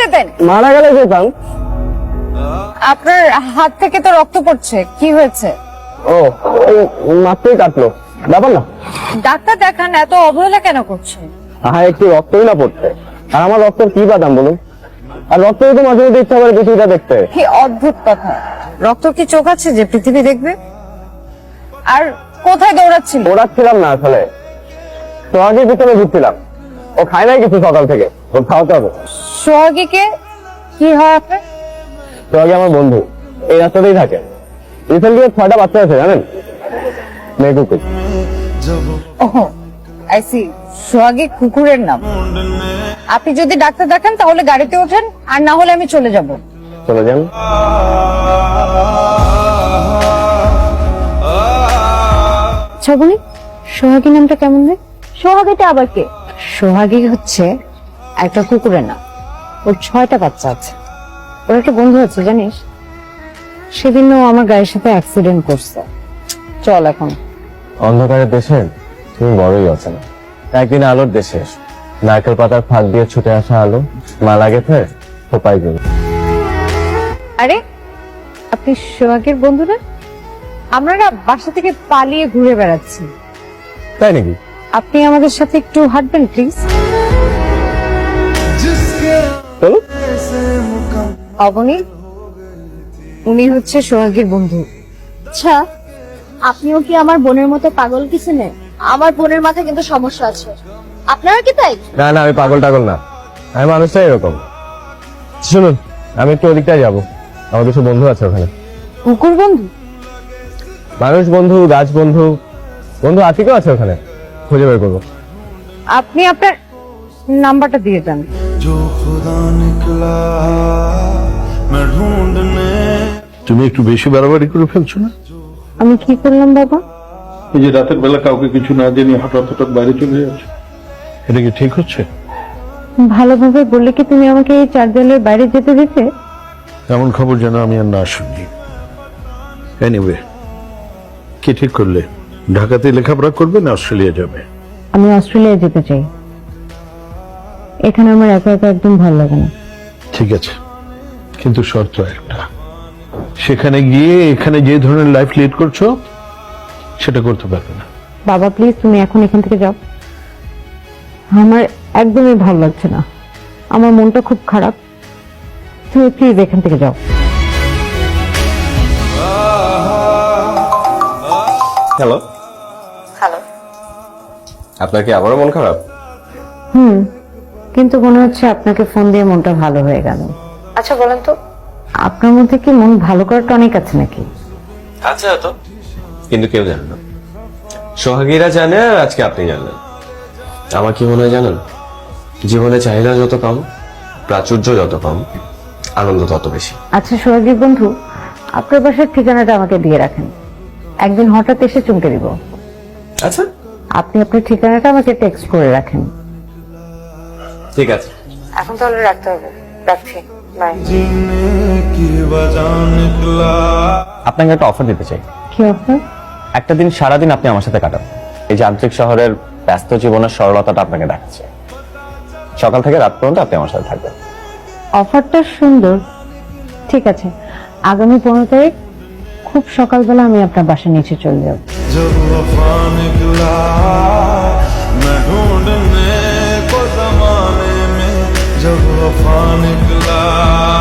যেতেন মারা গেলে যেতাম আপনার হাত থেকে তো রক্ত পড়ছে কি হয়েছে? ও মাত্রই কাটলো। ব্যাপার না। ডাক্তার দেখান এত অবহেলা কেন করছেন? আহা একটু রক্তই না পড়তে। আর আমার রক্তের কি বাদাম বলুন? আর রক্ত তো মাঝে মধ্যে ইচ্ছা করে পৃথিবীটা দেখতে। কি অদ্ভুত কথা। রক্ত কি চোখ আছে যে পৃথিবী দেখবে? আর কোথায় দৌড়াচ্ছিল? দৌড়াচ্ছিলাম না আসলে। তো আগে পিছনে ঘুরছিলাম। ও খায় নাই কিছু সকাল থেকে? ওর খাওয়াতে হবে। সোহাগীকে কি হয় আপনার সোহাগে আমার বন্ধু। এই রাস্তাতেই থাকে। রিসেন্টলি ছয়টা বাচ্চা আছে জানেন? মেয়ে কুকুর। ওহ আই সি সোহাগী কুকুরের নাম। আপনি যদি ডাক্তার দেখান তাহলে গাড়িতে ওঠেন আর না হলে আমি চলে যাব। চলে যান। শ্রাবণী সোহাগী নামটা কেমন রে সোহাগীটা আবার কে? সোহাগী হচ্ছে একটা কুকুরের না ওর ছয়টা বাচ্চা আছে। ওর একটা বন্ধু আছে জানিস? সেদিনও আমার গায়ের সাথে অ্যাক্সিডেন্ট করছে। চল এখন। অন্ধকারের দেশে তুমি বড়ই আছেন একদিন আলোর দেশে এসো। নারকেল পাতার ফাঁক দিয়ে ছুটে আসা আলো মালা গেছে খোপাই গেল। আরে আপনি সোহাগের বন্ধু না? আমরা না বাসা থেকে পালিয়ে ঘুরে বেড়াচ্ছি। তাই নাকি? আপনি আমাদের সাথে একটু হাঁটবেন প্লিজ চলো অবনী উনি হচ্ছে সোহাগীর বন্ধু। আচ্ছা আপনিও কি আমার বোনের মতো পাগল কিছু নেই? আমার বোনের মাথায় কিন্তু সমস্যা আছে। আপনারা কি তাই? না না আমি পাগল টাগল না। আমি মানুষটাই এরকম। শুনুন আমি একটু ওদিকটাই যাব। আমার কিছু বন্ধু আছে ওখানে। কুকুর বন্ধু? মানুষ বন্ধু গাছ বন্ধু বন্ধু আতিকেও আছে ওখানে। খুঁজে বের করব। আপনি আপনার নাম্বারটা দিয়ে দেন। তুমি একটু বেশি বাড়াবাড়ি করে ফেলছো না? আমি কি করলাম বাবা? এই যে রাতের বেলা কাউকে কিছু না জেনে হঠাৎ হঠাৎ বাইরে চলে যাচ্ছে। এটা কি ঠিক হচ্ছে? ভালোভাবে বললে কি তুমি আমাকে এই চার দেওয়ালের বাইরে যেতে দিতে? এমন খবর যেন আমি আর না শুনি। এনিওয়ে কে ঠিক করলে? ঢাকাতে লেখাপড়া করবে না অস্ট্রেলিয়া যাবে? আমি অস্ট্রেলিয়া যেতে চাই। এখানে আমার একা একা একদম ভালো লাগে না। ঠিক আছে। কিন্তু শর্ত একটা। সেখানে গিয়ে এখানে যে ধরনের লাইফ লিড করছ সেটা করতে পারবে না। বাবা প্লিজ তুমি এখন এখান থেকে যাও। আমার একদমই ভালো লাগছে না। আমার মনটা খুব খারাপ। তুমি প্লিজ এখান থেকে যাও। হ্যালো হ্যালো আপনার কি আবারও মন খারাপ? হুম কিন্তু মনে হচ্ছে আপনাকে ফোন দিয়ে মনটা ভালো হয়ে গেল। আচ্ছা বলেন তো। আপনার মধ্যে কি মন ভালো করার টনিক আছে নাকি? আছে হয়তো। কিন্তু কেউ জানে না। সোহাগীরা জানে আর আজকে আপনি জানলেন। আমার কি মনে হয় জানেন? জীবনে চাহিদা যত কম প্রাচুর্য যত কম আনন্দ তত বেশি। আচ্ছা সোহাগীর বন্ধু আপনার বাসার ঠিকানাটা আমাকে দিয়ে রাখেন। একদিন হঠাৎ এসে চমকে দিব। আচ্ছা আপনি আপনার ঠিকানাটা আমাকে টেক্সট করে রাখেন। ঠিক আছে। এখন তাহলে রাখতে হবে। রাখছি। আপনাকে একটা অফার দিতে চাই। কি অফার একটা দিন সারাদিন আপনি আমার সাথে কাটান। এই যান্ত্রিক শহরের ব্যস্ত জীবনের সরলতাটা আপনাকে দেখাচ্ছে। সকাল থেকে রাত পর্যন্ত আপনি আমার সাথে থাকবেন। অফারটা সুন্দর। ঠিক আছে। আগামী পনেরো তারিখ খুব সকালবেলা আমি আপনার বাসার নিচে চলে যাব। जब वफा निकला मैं ढूँढने को जमाने में जब वफा निकला।